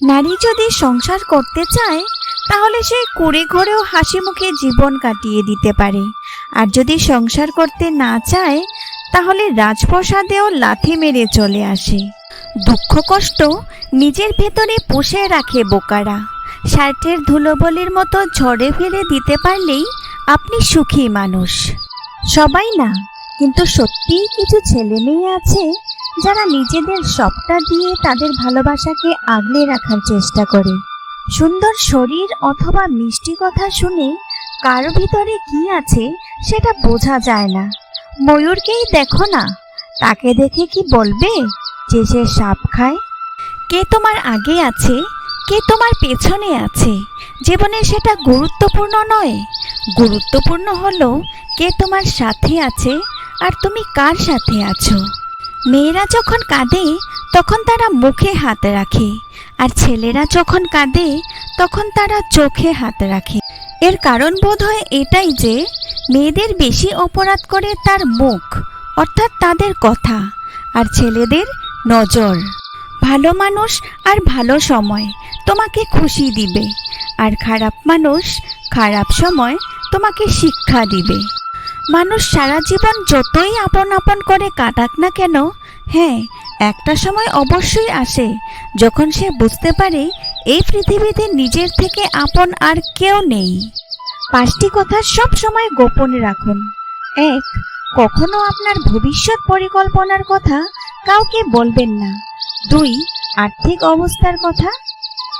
নারী যদি সংসার করতে চায়, তাহলে সে কুড়ে ঘরেও হাসি মুখে জীবন কাটিয়ে দিতে পারে। আর যদি সংসার করতে না চায়, তাহলে রাজপ্রসাদেও লাথি মেরে চলে আসে। দুঃখ কষ্ট নিজের ভেতরে পুষে রাখে বোকারা। শার্টের ধুলোবলির মতো ঝড়ে ফেলে দিতে পারলেই আপনি সুখী মানুষ। সবাই না, কিন্তু সত্যিই কিছু ছেলে মেয়ে আছে যারা নিজেদের সবটা দিয়ে তাদের ভালোবাসাকে আগলে রাখার চেষ্টা করে। সুন্দর শরীর অথবা মিষ্টি কথা শুনে কার ভিতরে কি আছে সেটা বোঝা যায় না। ময়ূরকেই দেখো না, তাকে দেখে কি বলবে যে সে সাপ খায়? কে তোমার আগে আছে, কে তোমার পেছনে আছে? জীবনে সেটা গুরুত্বপূর্ণ নয়। গুরুত্বপূর্ণ হলো কে তোমার সাথে আছে আর তুমি কার সাথে আছো। মেয়েরা যখন কাঁদে, তখন তারা মুখে হাত রাখে। আর ছেলেরা যখন কাঁদে, তখন তারা চোখে হাত রাখে। এর কারণ বোধ হয় এটাই যে, মেয়েদের বেশি অপরাধ করে তার মুখ, অর্থাৎ তাদের কথা, আর ছেলেদের নজর। ভালো মানুষ আর ভালো সময় তোমাকে খুশি দিবে, আর খারাপ মানুষ খারাপ সময় তোমাকে শিক্ষা দিবে। মানুষ সারা জীবন যতই আপন আপন করে কাটাক না কেন হ্যাঁ একটা সময় অবশ্যই আসে যখন সে বুঝতে পারে এই পৃথিবীতে নিজের থেকে আপন আর কেউ নেই। পাঁচটি কথা সব সময় গোপনে রাখুন। এক, কখনো আপনার ভবিষ্যৎ পরিকল্পনার কথা কাউকে বলবেন না। দুই, আর্থিক অবস্থার কথা।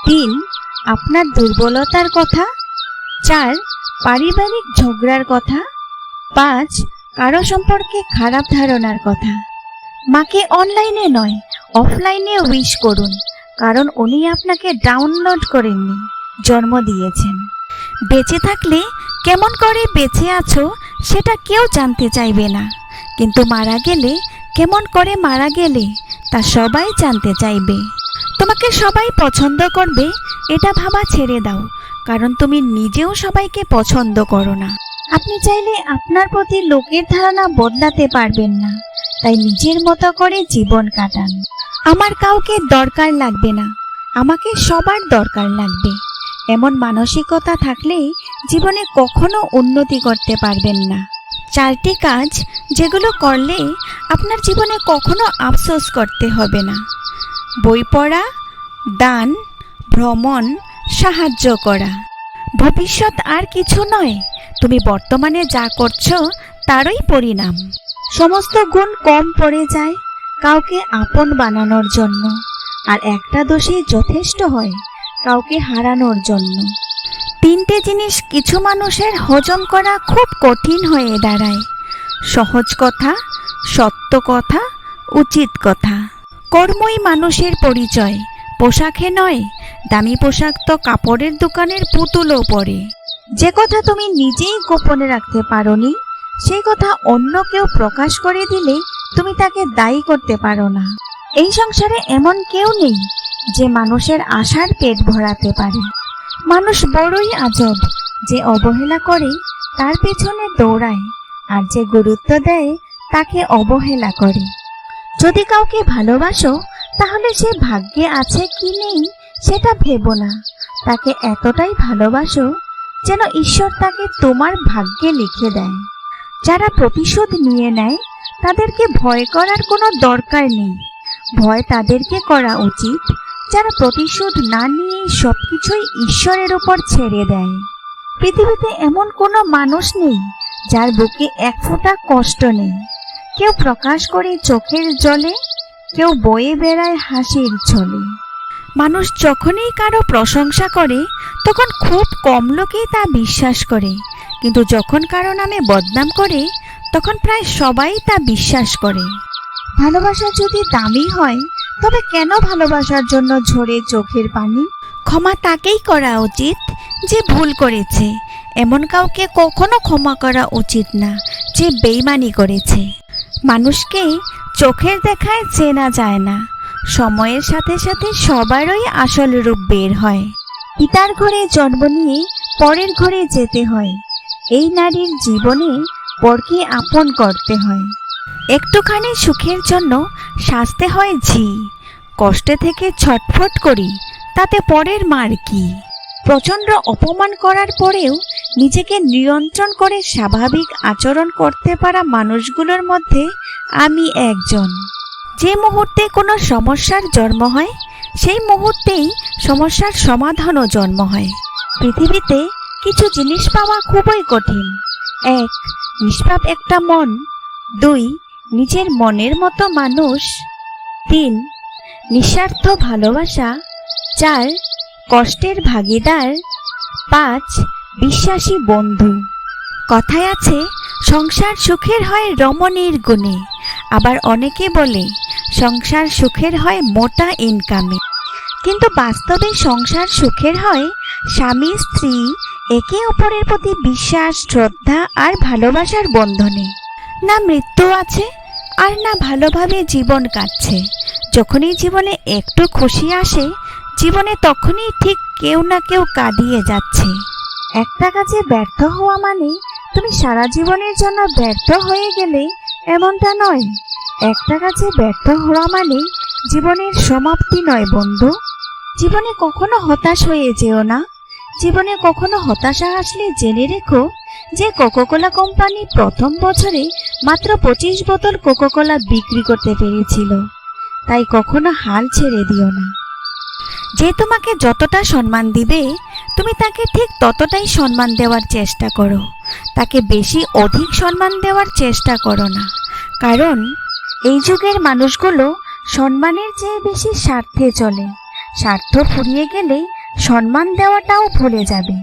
তিন, আপনার দুর্বলতার কথা। চার, পারিবারিক ঝগড়ার কথা। পাঁচ, কারও সম্পর্কে খারাপ ধারণার কথা। মাকে অনলাইনে নয় অফলাইনে উইশ করুন, কারণ উনি আপনাকে ডাউনলোড করেননি, জন্ম দিয়েছেন। বেঁচে থাকলে কেমন করে বেঁচে আছো সেটা কেউ জানতে চাইবে না, কিন্তু মারা গেলে কেমন করে মারা গেলে তা সবাই জানতে চাইবে। তোমাকে সবাই পছন্দ করবে, এটা ভাবা ছেড়ে দাও, কারণ তুমি নিজেও সবাইকে পছন্দ করো না। আপনি চাইলে আপনার প্রতি লোকের ধারণা বদলাতে পারবেন না। তাই নিজের মতো করে জীবন কাটান। আমার কাউকে দরকার লাগবে না। আমাকে সবার দরকার লাগবে। এমন মানসিকতা থাকলেই জীবনে কখনো উন্নতি করতে পারবেন না। চারটি কাজ যেগুলো করলে আপনার জীবনে কখনো আফসোস করতে হবে না। বই পড়া, দান, ভ্রমণ, সাহায্য করা। ভবিষ্যৎ আর কিছু নয়। তুমি বর্তমানে যা করছ, তারই পরিণাম। সমস্ত গুণ কম পড়ে যায় কাউকে আপন বানানোর জন্য। আর একটা দোষই যথেষ্ট হয় কাউকে হারানোর জন্য। তিনটে জিনিস কিছু মানুষের হজম করা খুব কঠিন হয়ে দাঁড়ায়। সহজ কথা, সত্য কথা, উচিত কথা। কর্মই মানুষের পরিচয়, পোশাকে নয় দামি পোশাক তো কাপড়ের দোকানের পুতুলও পরে। যে কথা তুমি নিজেই গোপনে রাখতে পারোনি সেই কথা অন্য কেউ প্রকাশ করে দিলে তুমি তাকে দায়ী করতে পারো না। এই সংসারে এমন কেউ নেই যে মানুষের আশার পেট ভরাতে পারে। মানুষ বড়ই আজব, যে অবহেলা করে তার পেছনে দৌড়ায় আর যে গুরুত্ব দেয় তাকে অবহেলা করে। যদি কাউকে ভালোবাসো, তাহলে সে ভাগ্যে আছে কি নেই সেটা ভেবো না। তাকে এতটাই ভালোবাসো যেন ঈশ্বর তাকে তোমার ভাগ্যে লিখে দেয়। যারা প্রতিশোধ নিয়ে নেয়, তাদেরকে ভয় করার কোনো দরকার নেই। ভয় তাদেরকে করা উচিত, যারা প্রতিশোধ না নিয়ে সব কিছুই ঈশ্বরের উপর ছেড়ে দেয়। পৃথিবীতে এমন কোনো মানুষ নেই, যার বুকে এক ফোঁটা কষ্ট নেই। কেউ প্রকাশ করে চোখের জলে, কেউ বয়ে বেড়ায় হাসির ছলে। মানুষ যখনই কারও প্রশংসা করে, তখন খুব কম লোকেই তা বিশ্বাস করে। কিন্তু যখন কারও নামে বদনাম করে, তখন প্রায় সবাই তা বিশ্বাস করে। ভালোবাসা যদি দামি হয়, তবে কেন ভালোবাসার জন্য ঝরে চোখের পানি? ক্ষমা তাকেই করা উচিত যে ভুল করেছে। এমন কাউকে কখনো ক্ষমা করা উচিত না যে বেইমানি করেছে। মানুষকে চোখের দেখায় চেনা যায় না। সময়ের সাথে সাথে সবারই আসল রূপ বের হয়। পিতার ঘরে জন্ম নিয়ে পরের ঘরে যেতে হয়। এই নারীর জীবনে পরকে আপন করতে হয়। একটুখানি সুখের জন্য সাজতে হয় ঝি। কষ্টে থেকে ছটফট করি, তাতে পরের মার কি? প্রচণ্ড অপমান করার পরেও নিজেকে নিয়ন্ত্রণ করে স্বাভাবিক আচরণ করতে পারা মানুষগুলোর মধ্যে আমি একজন। যে মুহূর্তে কোনো সমস্যার জন্ম হয়, সেই মুহূর্তেই সমস্যার সমাধানও জন্ম হয়। পৃথিবীতে কিছু জিনিস পাওয়া খুবই কঠিন। এক, নিষ্পাপ একটা মন। দুই, নিজের মনের মতো মানুষ। তিন, নিঃস্বার্থ ভালোবাসা। চার, কষ্টের ভাগিদার। পাঁচ, বিশ্বাসী বন্ধু। কথায় আছে, সংসার সুখের হয় রমণীর গুণে। আবার অনেকে বলে সংসার সুখের হয়, মোটা ইনকামে কিন্তু বাস্তবে সংসার সুখের হয়, স্বামী, স্ত্রী একে অপরের প্রতি বিশ্বাস, শ্রদ্ধা আর ভালোবাসার বন্ধনে। না মৃত্যু আছে আর না ভালোভাবে জীবন কাটছে। যখনই জীবনে একটু খুশি আসে, জীবনে তখনই ঠিক কেউ না কেউ কাঁদিয়ে যাচ্ছে। একটা কাজে ব্যর্থ হওয়া মানে তুমি সারা জীবনের জন্য ব্যর্থ হয়ে গেলে এমনটা নয়। একটা কাজে ব্যর্থ হওয়া মানে জীবনের সমাপ্তি নয়, বন্ধু। জীবনে কখনো হতাশ হয়ে যেও না। জীবনে কখনো হতাশা আসলে জেনে রেখো যে কোকোকোলা কোম্পানি প্রথম বছরে মাত্র পঁচিশ বোতল কোকোকোলা বিক্রি করতে পেরেছিল। তাই কখনো হাল ছেড়ে দিও না। যে তোমাকে যতটা সম্মান দিবে, তুমি তাকে ঠিক ততটাই সম্মান দেওয়ার চেষ্টা করো। তাকে বেশি অধিক সম্মান দেওয়ার চেষ্টা করো না। কারণ এই যুগের মানুষগুলো সম্মানের চেয়ে বেশি স্বার্থে চলে। স্বার্থ ফুরিয়ে গেলে সম্মান দেওয়াটাও ভুলে যাবে।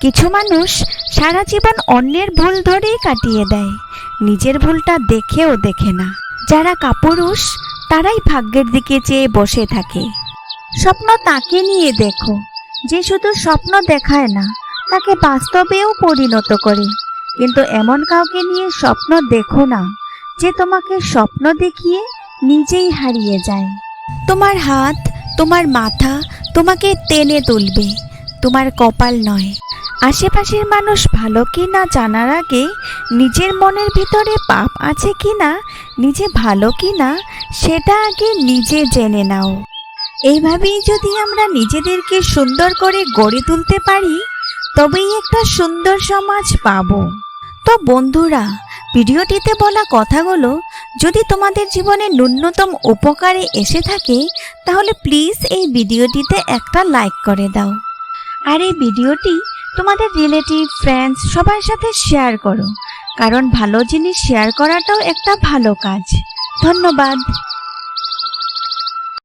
কিছু মানুষ সারা জীবন অন্যের ভুল ধরেই কাটিয়ে দেয়, নিজের ভুলটা দেখেও দেখে না। যারা কাপুরুষ, তারাই ভাগ্যের দিকে চেয়ে বসে থাকে। স্বপ্ন তাকে নিয়ে দেখো, যে শুধু স্বপ্ন দেখায় না, তাকে বাস্তবেও পরিণত করে। কিন্তু এমন কাউকে নিয়ে স্বপ্ন দেখো না। যে তোমাকে স্বপ্ন দেখিয়ে নিজেই হারিয়ে যায়। তোমার হাত, তোমার মাথা তোমাকে টেনে তুলবে। তোমার কপাল নয়। আশেপাশের মানুষ ভালো কি না জানার আগে নিজের মনের ভিতরে পাপ আছে কি না নিজে ভালো কি না সেটা আগে নিজে জেনে নাও। এইভাবেই যদি আমরা নিজেদেরকে সুন্দর করে গড়ে তুলতে পারি, তবেই একটা সুন্দর সমাজ পাবো। তো বন্ধুরা ভিডিওটিতে বলা কথাগুলো যদি তোমাদের জীবনে ন্যূনতম উপকারে এসে থাকে, তাহলে প্লিজ এই ভিডিওটিতে একটা লাইক করে দাও। আর এই ভিডিওটি তোমাদের রিলেটিভ ফ্রেন্ডস সবার সাথে শেয়ার করো, কারণ ভালো জিনিস শেয়ার করাটাও একটা ভালো কাজ। ধন্যবাদ।